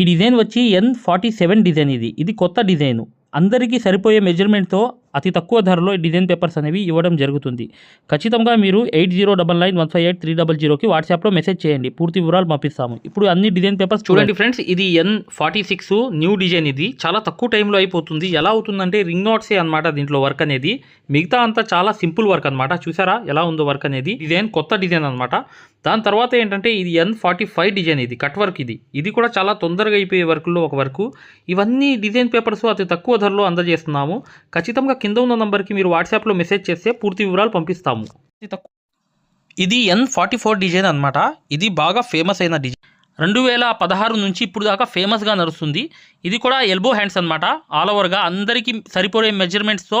ఈ డిజైన్ వచ్చి ఎన్ forty seven design ఇది. ఇది కొత్త డిజైన్. అందరికీ సరిపోయే మెజర్మెంట్తో అతి తక్కువ ధరలో డిజైన్ పేపర్స్ అనేవి ఇవ్వడం జరుగుతుంది. ఖచ్చితంగా మీరు eight zero double nine one five eight three double జీరోకి వాట్సాప్లో మెసేజ్ చేయండి. పూర్తి వివరాలు పంపిస్తాము. ఇప్పుడు అన్ని డిజైన్ పేపర్స్ చూడండి ఫ్రెండ్స్ ఇది N forty six new design ఇది. చాలా తక్కువ టైంలో అయిపోతుంది. ఎలా అవుతుందంటే రింగ్ నోట్సే అనమాట దీంట్లో వర్క్ అనేది. మిగతా అంతా చాలా సింపుల్ వర్క్ అనమాట చూసారా? ఎలా ఉందో వర్క్ అనేది. డిజైన్ కొత్త డిజైన్ అనమాట దాని తర్వాత ఏంటంటే ఇది ఎన్ ఫార్టీ ఫైవ్ డిజైన్ ఇది కట్ వర్క్ ఇది. ఇది కూడా చాలా తొందరగా అయిపోయే వర్క్లో ఒక వర్క్. ఇవన్నీ డిజైన్ పేపర్స్ అతి తక్కువ ధరలో అందజేస్తున్నాము. ఖచ్చితంగా కింద ఉన్న నంబర్కి మీరు వాట్సాప్లో మెసేజ్ చేస్తే పూర్తి వివరాలు పంపిస్తాము. ఇది ఎన్ ఫార్టీ ఫోర్ డిజైన్ అనమాట ఇది బాగా ఫేమస్ అయిన డిజైన్ రెండు వేల పదహారు నుంచి ఇప్పుడు దాకా ఫేమస్గా నడుస్తుంది. ఇది కూడా ఎల్బో హ్యాండ్స్ అనమాట ఆల్ ఓవర్గా అందరికీ సరిపోయే మెజర్మెంట్స్తో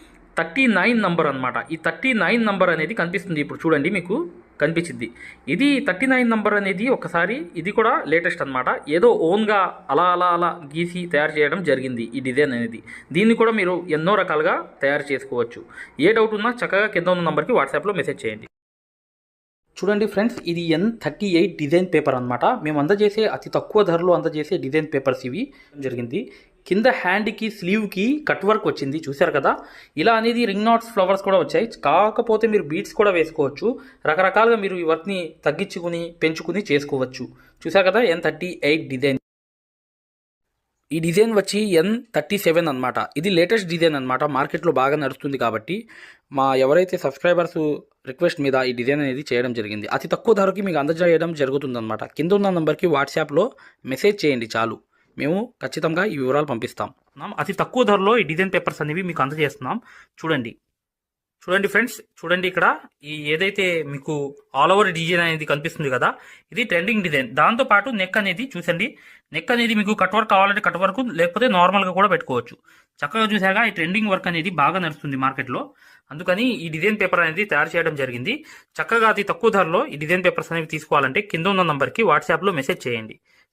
థర్టీ నైన్ నంబర్ అనమాట ఈ థర్టీ నైన్ నంబర్ అనేది కనిపిస్తుంది ఇప్పుడు చూడండి మీకు కనిపించింది. ఇది థర్టీ నైన్ నంబర్ అనేది ఒకసారి ఇది కూడా లేటెస్ట్ అనమాట ఏదో ఓన్గా అలా అలా అలా గీసి తయారు చేయడం జరిగింది ఈ డిజైన్ అనేది. దీన్ని కూడా మీరు ఎన్నో రకాలుగా తయారు చేసుకోవచ్చు. ఏ డౌట్ ఉన్నా చక్కగా కింద ఉన్న నంబర్కి వాట్సాప్లో మెసేజ్ చేయండి. చూడండి ఫ్రెండ్స్ ఇది N thirty eight design paper అనమాట మేము అందజేసే అతి తక్కువ ధరలో అందజేసే డిజైన్ పేపర్స్ ఇవి. జరిగింది. కింద హ్యాండ్కి స్లీవ్కి కట్ వర్క్ వచ్చింది. చూశారు కదా? ఇలా అనేది రింగ్ నాట్స్ ఫ్లవర్స్ కూడా వచ్చాయి. కాకపోతే మీరు బీట్స్ కూడా వేసుకోవచ్చు. రకరకాలుగా మీరు ఈ వర్క్ని తగ్గించుకుని పెంచుకుని చేసుకోవచ్చు. చూశారు కదా? N thirty eight design. ఈ డిజైన్ వచ్చి ఎన్ థర్టీ సెవెన్ అనమాట ఇది లేటెస్ట్ డిజైన్ అనమాట మార్కెట్లో బాగా నడుస్తుంది కాబట్టి మా ఎవరైతే సబ్స్క్రైబర్స్ రిక్వెస్ట్ మీద ఈ డిజైన్ అనేది చేయడం జరిగింది. అతి తక్కువ ధరకి మీకు అందజేయడం జరుగుతుందన్నమాట. కింద ఉన్న నెంబర్కి వాట్సాప్లో మెసేజ్ చేయండి చాలు. మేము ఖచ్చితంగా ఈ వివరాలు పంపిస్తాం. అతి తక్కువ ధరలో ఈ డిజైన్ పేపర్స్ అనేవి మీకు అందజేస్తున్నాం. చూడండి. చూడండి ఫ్రెండ్స్ చూడండి ఇక్కడ ఈ ఏదైతే మీకు ఆల్ ఓవర్ డిజైన్ అనేది కనిపిస్తుంది కదా ఇది ట్రెండింగ్ డిజైన్. దాంతో పాటు నెక్ అనేది చూసండి. నెక్ అనేది మీకు కట్ వర్క్ కావాలంటే కట్ వర్క్ లేకపోతే నార్మల్గా కూడా పెట్టుకోవచ్చు. చక్కగా చూసాగా ఈ ట్రెండింగ్ వర్క్ అనేది బాగా నడుస్తుంది మార్కెట్లో. అందుకని ఈ డిజైన్ పేపర్ అనేది తయారు చేయడం జరిగింది. చక్కగా అతి తక్కువ ధరలో ఈ డిజైన్ పేపర్స్ అనేవి తీసుకోవాలంటే కింద ఉన్న నంబర్కి వాట్సాప్లో మెసేజ్ చేయండి.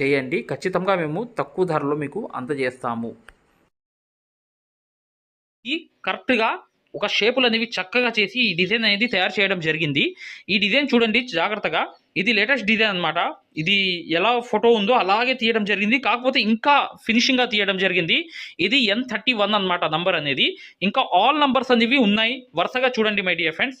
చేయండి. ఖచ్చితంగా మేము తక్కువ ధరలో మీకు అందజేస్తాము. ఈ కరెక్ట్గా ఒక షేపులు అనేవి చక్కగా చేసి ఈ డిజైన్ అనేది తయారు చేయడం జరిగింది. ఈ డిజైన్ చూడండి జాగ్రత్తగా. ఇది లేటెస్ట్ డిజైన్ అనమాట ఇది ఎలా ఫోటో ఉందో అలాగే తీయడం జరిగింది. కాకపోతే ఇంకా ఫినిషింగ్గా తీయడం జరిగింది. ఇది ఎన్ థర్టీ వన్ అనమాట నంబర్ అనేది. ఇంకా ఆల్ నంబర్స్ అనేవి ఉన్నాయి. వరుసగా చూడండి మై డియర్ ఫ్రెండ్స్.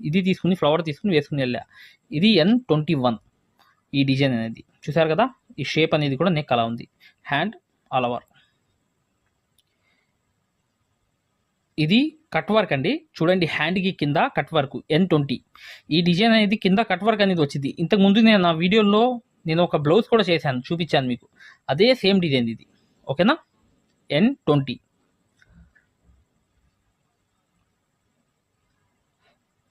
ఇది తీసుకుని ఫ్లవర్ తీసుకుని వేసుకుని వెళ్ళా. ఇది ఎన్ ట్వంటీ వన్ ఈ డిజైన్ అనేది. చూసారు కదా? ఈ షేప్ అనేది కూడా నెక్ అలా ఉంది. హ్యాండ్ ఆల్ ఓవర్ ఇది కట్ వర్క్ అండి. చూడండి హ్యాండ్కి కింద కట్ వర్క్ ఎన్ ట్వంటీ ఈ డిజైన్ అనేది కింద కట్ వర్క్ అనేది వచ్చింది. ఇంతకు ముందు నేను నా వీడియోలో నేను ఒక బ్లౌజ్ కూడా చేశాను చూపించాను మీకు. అదే సేమ్ డిజైన్ ఇది. ఓకేనా ఎన్ ట్వంటీ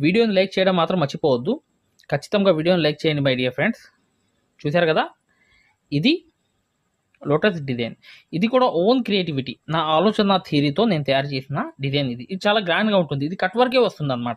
వీడియోని లైక్ చేయడం మాత్రం మర్చిపోవద్దు. ఖచ్చితంగా వీడియోని లైక్ చేయండి మై డియర్ ఫ్రెండ్స్. చూశారు కదా? ఇది లోటస్ డిజైన్. ఇది కూడా ఓన్ క్రియేటివిటీ. నా ఆలోచన థియరీతో నేను తయారు చేసిన డిజైన్ ఇది. ఇది చాలా గ్రాండ్గా ఉంటుంది. ఇది కట్ వర్కే వస్తుంది అనమాట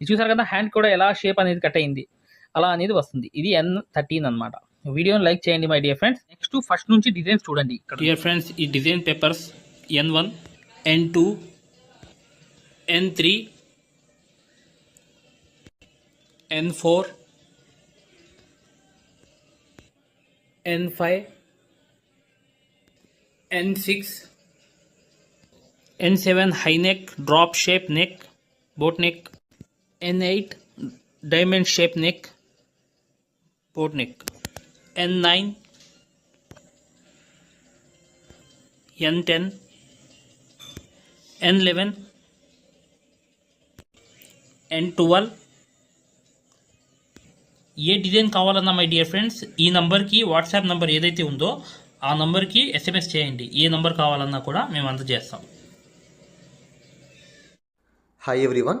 ఇది చూసారు కదా హ్యాండ్ కూడా ఎలా షేప్ అనేది కట్ అయింది అలా అనేది వస్తుంది. ఇది ఎన్ థర్టీన్ అనమాట వీడియోని లైక్ చేయండి my dear friends next first నుంచి డిజైన్స్ చూడండి. డియర్ ఫ్రెండ్స్ ఈ design papers N one N two N three N four N five N six N seven high neck drop shape neck boat neck N eight diamond shape neck boat neck N nine N ten N eleven N ఏ design కావాలన్నా my dear friends ఈ నంబర్కి WhatsApp number ఏదైతే ఉందో ఆ నంబర్కి SMS చేయండి. ఏ number కావాలన్నా కూడా మేము అందజేస్తాం. Hi everyone